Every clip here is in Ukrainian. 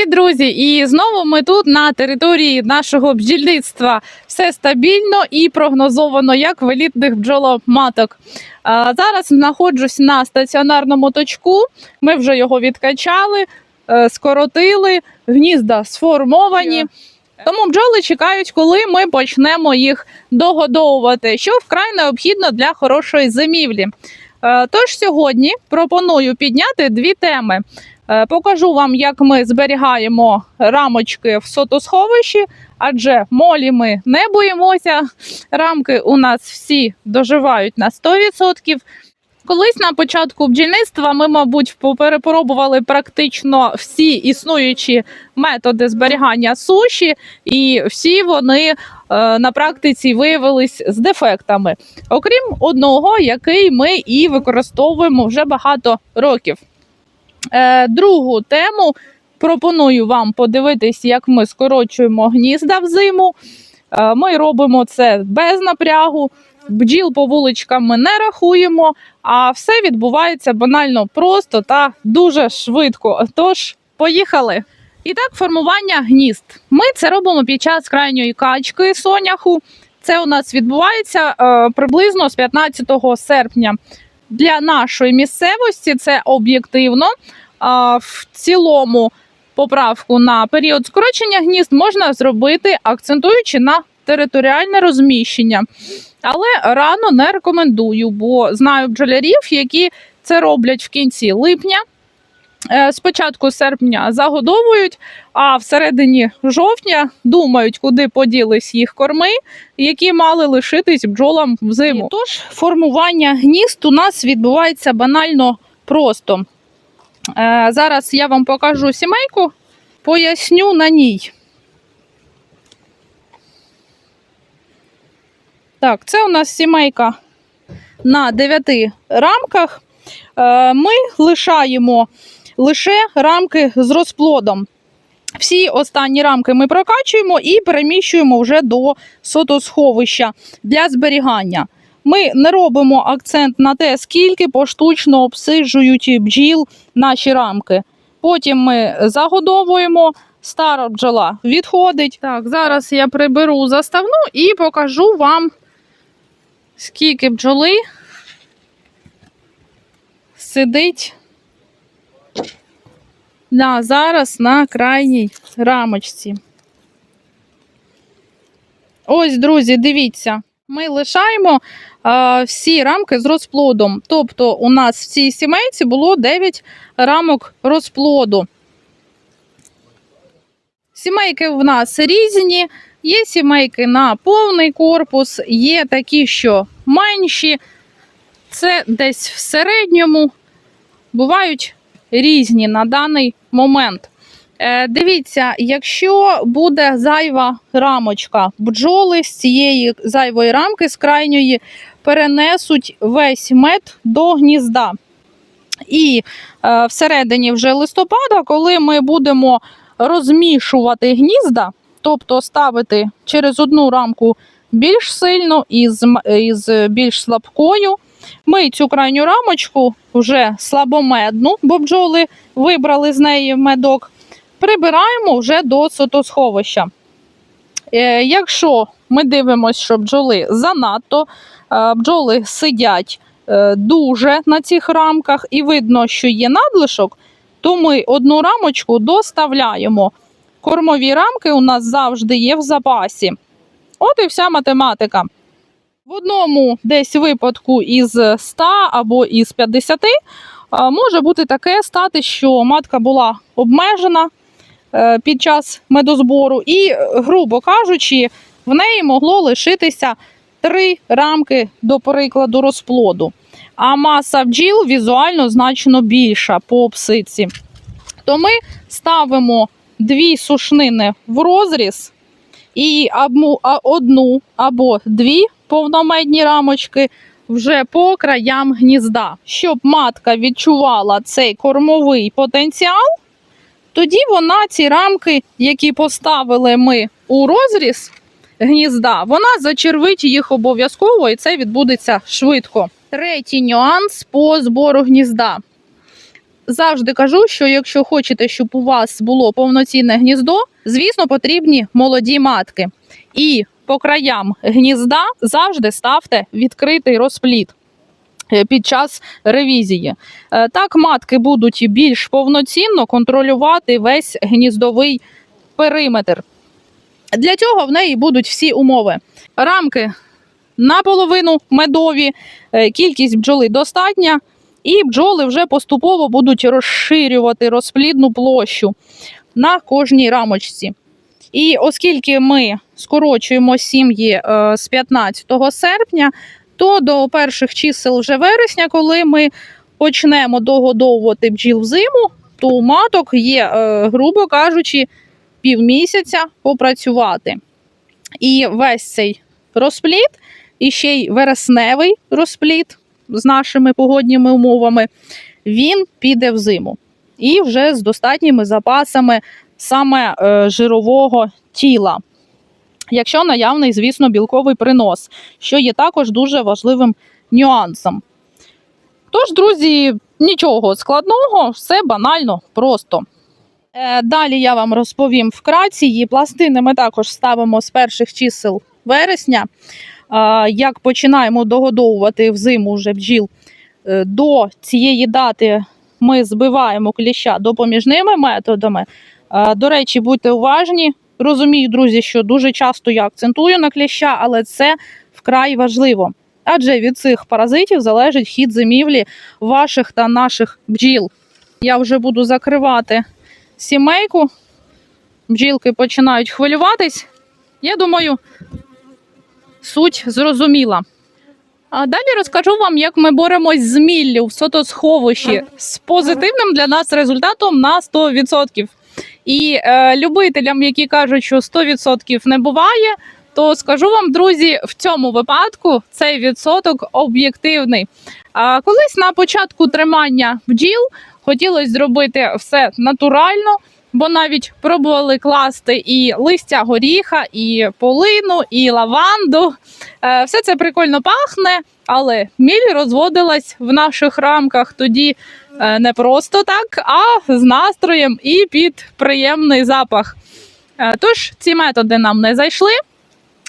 Привіт, друзі! І знову ми тут на території нашого бджільництва. Все стабільно і прогнозовано, як в елітних бджоломаток. А, Зараз знаходжусь на стаціонарному точку. Ми вже його відкачали, е, скоротили, гнізда сформовані. Тому бджоли чекають, коли ми почнемо їх догодовувати, що вкрай необхідно для хорошої зимівлі. Е, Тож сьогодні пропоную підняти дві теми. Е, Покажу вам, як ми зберігаємо рамочки в сотосховищі, адже молі ми не боїмося. Рамки у нас всі доживають на 100%. Колись на початку бджільництва ми, мабуть, перепробували практично всі існуючі методи зберігання суші, і всі вони е, на практиці виявились з дефектами, окрім одного, який ми і використовуємо вже багато років. Е, другу тему пропоную вам подивитись, як ми скорочуємо гнізда взиму. Е, ми робимо це без напрягу, бджіл по вуличкам ми не рахуємо, а все відбувається банально просто та дуже швидко. Тож, поїхали. І так, формування гнізд. Ми це робимо під час крайньої качки соняху. Це у нас відбувається е, приблизно з 15 серпня. Для нашої місцевості це об'єктивно. В цілому поправку на період скорочення гнізд можна зробити, акцентуючи на територіальне розміщення. Але рано не рекомендую, бо знаю бджолярів, які це роблять в кінці липня. Е, З початку серпня загодовують, а всередині жовтня думають, куди поділись їх корми, які мали лишитись бджолам взиму. Тож формування гнізд у нас відбувається банально просто. Е, Зараз я вам покажу сімейку, поясню на ній. Так, це у нас сімейка на 9 рамках. Е, Ми лишаємо лише рамки з розплодом. Всі останні рамки ми прокачуємо і переміщуємо вже до сотосховища для зберігання. Ми не робимо акцент на те, скільки поштучно обсиджують бджіл наші рамки. Потім ми загодовуємо, стара бджола відходить. Так, зараз я приберу заставну і покажу вам, скільки бджоли сидить на, зараз на крайній рамочці. Ось, друзі, дивіться, ми лишаємо а, всі рамки з розплодом. Тобто, у нас в цій сімейці було 9 рамок розплоду. Сімейки в нас різні. Є сімейки на повний корпус, є такі, що менші. Це десь в середньому. Бувають різні на даний момент. Е, Дивіться, якщо буде зайва рамочка, бджоли з цієї зайвої рамки з крайньої перенесуть весь мед до гнізда. І е, всередині вже листопада, коли ми будемо розмішувати гнізда, тобто ставити через одну рамку більш сильно м- із більш слабкою, ми цю крайню рамочку вже слабомедну, бо бджоли вибрали з неї медок, прибираємо вже до сотосховища. Е, якщо ми дивимося, що бджоли занадто, е, бджоли сидять е, дуже на цих рамках, і видно, що є надлишок, то ми одну рамочку доставляємо. Кормові рамки у нас завжди є в запасі. От і вся математика. В одному десь випадку із 100 або із 50 може бути таке стати, що матка була обмежена е, під час медозбору, і, е, грубо кажучи, в неї могло лишитися три рамки до прикладу розплоду. А маса бджіл візуально значно більша по обсидці. То ми ставимо дві сушнини в розріз і одну або дві повномедні рамочки вже по краям гнізда, щоб матка відчувала цей кормовий потенціал. Тоді вона ці рамки, які поставили ми у розріз гнізда, вона зачервить їх обов'язково, і це відбудеться швидко. Третій нюанс по збору гнізда. завжди кажу, що якщо хочете, щоб у вас було повноцінне гніздо, звісно, потрібні молоді матки. І по краям гнізда завжди ставте відкритий розплід е, під час ревізії. Е, Так матки будуть більш повноцінно контролювати весь гніздовий периметр. Для цього в неї будуть всі умови. Рамки наполовину медові, е, кількість бджоли достатня, і бджоли вже поступово будуть розширювати розплідну площу на кожній рамочці. І оскільки ми скорочуємо сім'ї е, з 15 серпня, то до перших чисел вже вересня, коли ми почнемо догодовувати бджіл взиму, то у маток є, е, грубо кажучи, півмісяця попрацювати. І весь цей розплід, і ще й вересневий розплід з нашими погодніми умовами, він піде в зиму. І вже з достатніми запасами саме е, жирового тіла. Якщо наявний, звісно, білковий принос, що є також дуже важливим нюансом. Тож, друзі, нічого складного, все банально просто. Е, Далі я вам розповім вкратці. Її пластини ми також ставимо з перших чисел вересня. Е, Як починаємо догодовувати взиму вже бджіл, до цієї дати ми збиваємо кліща допоміжними методами. Е, До речі, будьте уважні. Розумію, друзі, що дуже часто я акцентую на кліща, але це вкрай важливо. Адже від цих паразитів залежить хід зимівлі ваших та наших бджіл. Я вже буду закривати сімейку. Бджілки починають хвилюватись. Я думаю, суть зрозуміла. А далі розкажу вам, як ми боремось з міллю в сотосховищі з позитивним для нас результатом на 100%. І е, любителям, які кажуть, що 100% не буває, то скажу вам, друзі, в цьому випадку цей відсоток об'єктивний. А колись на початку тримання бджіл хотілося зробити все натурально, бо навіть пробували класти і листя горіха, і полину, і лаванду. Е, Все це прикольно пахне, але міль розводилась в наших рамках тоді не просто так, а з настроєм і під приємний запах. Е, Тож ці методи нам не зайшли,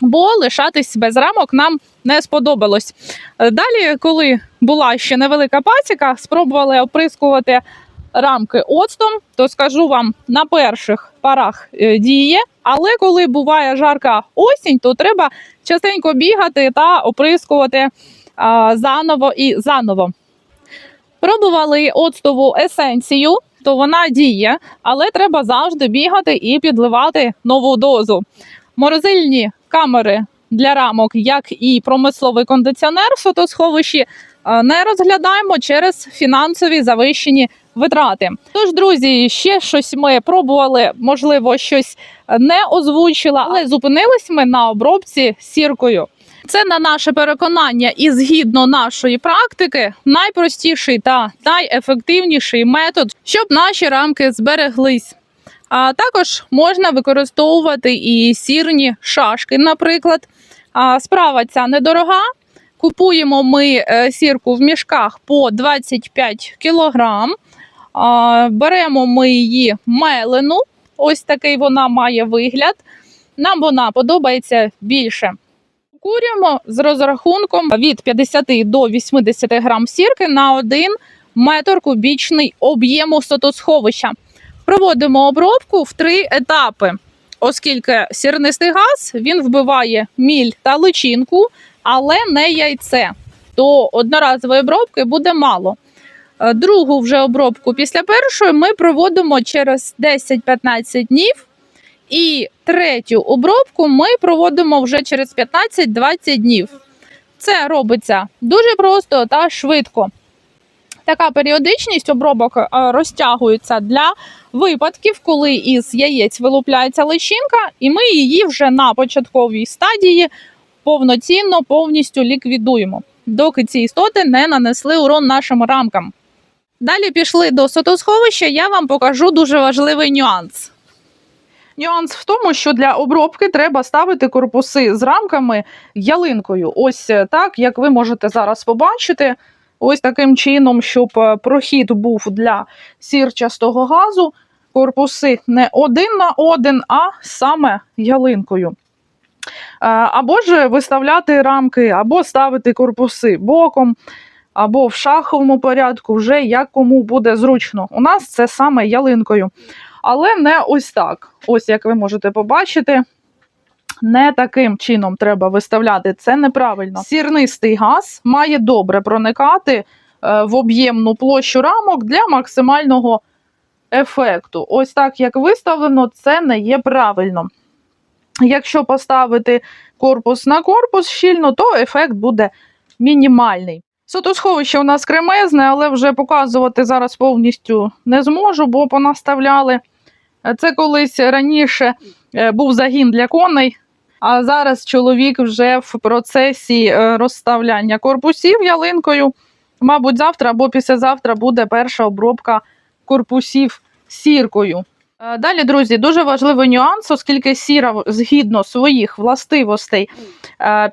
бо лишатись без рамок нам не сподобалось. Е, Далі, коли була ще невелика пасіка, спробували оприскувати рамки оцтом, то скажу вам, на перших парах е, діє. Але коли буває жарка осінь, то треба частенько бігати та оприскувати а, заново і заново. Пробували оцтову есенцію, то вона діє, але треба завжди бігати і підливати нову дозу. Морозильні камери для рамок, як і промисловий кондиціонер в сотосховищі, е, не розглядаємо через фінансові завищені витрати. Тож, друзі, ще щось ми пробували, можливо, щось не озвучила, але зупинились ми на обробці сіркою. Це на наше переконання і згідно нашої практики найпростіший та найефективніший метод, щоб наші рамки збереглись. А також можна використовувати і сірні шашки, наприклад. А справа ця недорога. Купуємо ми е, сірку в мішках по 25 кілограм. А, Беремо ми її мелену. Ось такий вона має вигляд. Нам вона подобається більше. Курюємо з розрахунком від 50 до 80 грам сірки на 1 метр кубічний об'єму сотосховища. Проводимо обробку в три етапи, оскільки сірнистий газ він вбиває міль та личинку, але не яйце. То одноразової обробки буде мало. Е, Другу вже обробку після першої ми проводимо через 10-15 днів. І третю обробку ми проводимо вже через 15-20 днів. Це робиться дуже просто та швидко. Така періодичність обробок е, розтягується для випадків, коли із яєць вилупляється личинка, і ми її вже на початковій стадії повноцінно повністю ліквідуємо, доки ці істоти не нанесли урон нашим рамкам. Далі пішли до сотосховища, я вам покажу дуже важливий нюанс. Нюанс в тому, що для обробки треба ставити корпуси з рамками ялинкою. Ось е, так, як ви можете зараз побачити. ось таким чином, щоб е, прохід був для сірчастого газу. Корпуси не один на один, а саме ялинкою. Е, Або ж виставляти рамки, або ставити корпуси боком, або в шаховому порядку, вже як кому буде зручно. У нас це саме ялинкою. Але не ось так. Ось як ви можете побачити, не таким чином треба виставляти. Це неправильно. Сірнистий газ має добре проникати е, в об'ємну площу рамок для максимального ефекту. Ось так як виставлено, це не є правильно. Якщо поставити корпус на корпус щільно, то ефект буде мінімальний. Сотосховище у нас кремезне, але вже показувати зараз повністю не зможу, бо понаставляли. Це колись раніше е, був загін для коней, а зараз чоловік вже в процесі е, розставляння корпусів ялинкою. Мабуть, завтра або післязавтра буде перша обробка корпусів сіркою. Е, Далі, друзі, дуже важливий нюанс, оскільки сіра згідно своїх властивостей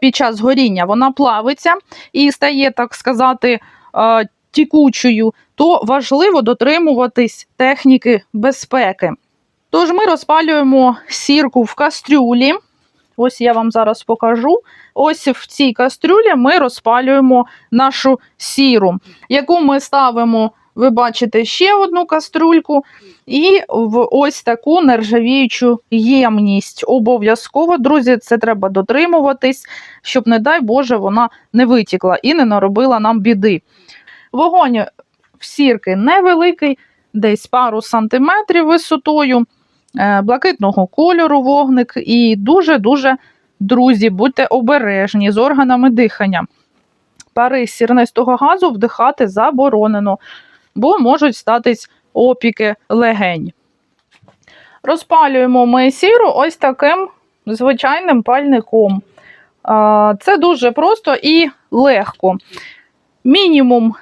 під час горіння вона плавиться і стає, так сказати, тікучою, то важливо дотримуватись техніки безпеки. Тож ми розпалюємо сірку в кастрюлі. Ось я вам зараз покажу. Ось в цій кастрюлі ми розпалюємо нашу сіру, яку ми ставимо, ви бачите, ще одну кастрюльку, і в ось таку нержавіючу ємність. Обов'язково, друзі, це треба дотримуватись, щоб, не дай Боже, вона не витікла і не наробила нам біди. Вогонь в сірки невеликий, десь пару сантиметрів висотою, блакитного кольору вогник, і дуже-дуже, друзі, будьте обережні з органами дихання. Пари сірнистого газу вдихати заборонено, бо можуть статись опіки легень. Розпалюємо ми сіру ось таким звичайним пальником. Це дуже просто і легко. Мінімум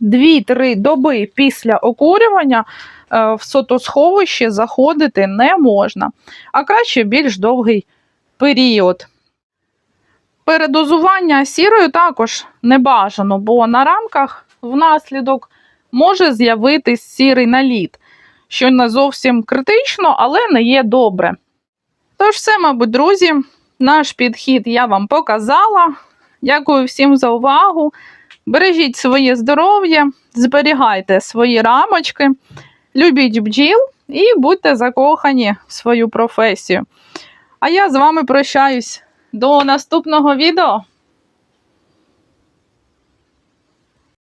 2-3 доби після окурювання е, в сотосховище заходити не можна, а краще більш довгий період. Передозування сірою також не бажано, бо на рамках внаслідок може з'явитись сірий наліт, що не зовсім критично, але не є добре. Тож, все, мабуть, друзі, наш підхід я вам показала. Дякую всім за увагу. Бережіть своє здоров'я, зберігайте свої рамочки, любіть бджіл і будьте закохані в свою професію. А я з вами прощаюсь до наступного відео.